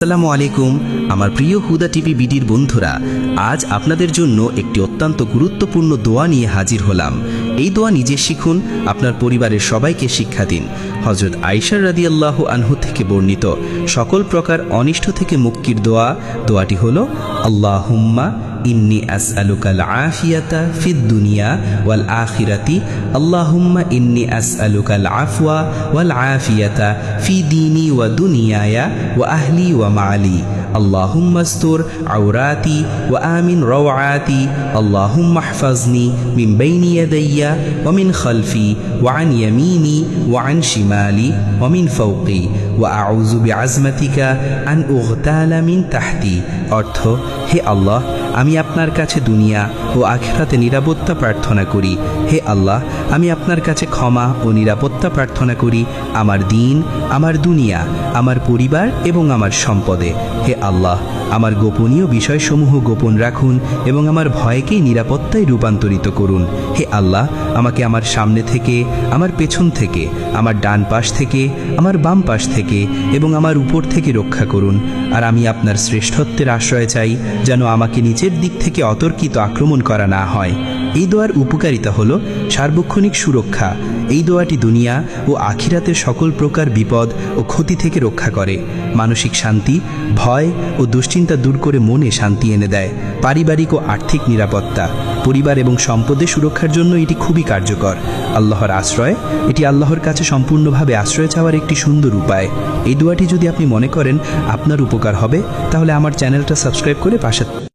আসসালামু আলাইকুম, আমার প্রিয় হুদা টিভি বিডির বন্ধুরা, আজ আপনাদের জন্য একটি অত্যন্ত গুরুত্বপূর্ণ দোয়া নিয়ে হাজির হলাম। এই দোয়া নিজে শিখুন, আপনার পরিবারের সবাইকে শিক্ষা দিন। হজরত আইসার রাদি আল্লাহ আনহু থেকে বর্ণিত সকল প্রকার অনিষ্ট থেকে মুক্তির দোয়া, দোয়াটি হল আল্লাহ হুম্মা ইন্নি আসআলুকাল আফিয়াতা ফিদ দুনিয়া ওয়াল আখিরাতি আল্লাহুম্মা ইন্নি আসআলুকাল আফওয়া ওয়াল আফিয়াতা ফি দীনি ওয়া দুনিয়ায়া ওয়া আহলি ওয়া মালি اللهم استر عوراتي وآمن روعاتي اللهم احفظني من بين يدي ومن خلفي وعن يميني وعن شمالي ومن فوقي وأعوذ بعزمتك أن أغتال من تحتي অর্থ হে আল্লাহ আমি আপনার কাছে দুনিয়া ও আখেরাতে নিরাপত্তা প্রার্থনা করি। হে আল্লাহ আমি আপনার কাছে ক্ষমা ও নিরাপত্তা প্রার্থনা করি আমার দিন, আমার দুনিয়া, আমার পরিবার এবং আমার সম্পদে। হে আল্লাহ, আমার গোপনীয় বিষয়সমূহ গোপন রাখুন এবং আমার ভয়কেই নিরাপত্তায় রূপান্তরিত করুন। হে আল্লাহ, আমাকে আমার সামনে থেকে, আমার পেছন থেকে, আমার ডান পাশ থেকে, আমার বাম পাশ থেকে এবং আমার উপর থেকে রক্ষা করুন। আর আমি আপনার শ্রেষ্ঠত্বের আশ্রয় চাই যেন আমাকে নিচের দিক থেকে অতর্কিত আক্রমণ করা না হয়। এই দোয়ার উপকারিতা হল সার্বক্ষণিক সুরক্ষা। এই দোয়াটি দুনিয়া ও আখিরাতের সকল প্রকার বিপদ ও ক্ষতি থেকে রক্ষা করে। মানসিক শান্তি, ভয় ও দুশ্চিন্তা দূর করে মনে শান্তি এনে দেয়। পারিবারিক ও আর্থিক নিরাপত্তা, পরিবার এবং সম্পদের সুরক্ষার জন্য এটি খুবই কার্যকর। আল্লাহর আশ্রয়, এটি আল্লাহর কাছে সম্পূর্ণভাবে আশ্রয় চাওয়ার একটি সুন্দর উপায়। এই দোয়াটি যদি আপনি মনে করেন, আপনার উপকার হবে, তাহলে আমার চ্যানেলটা সাবস্ক্রাইব করে পাশে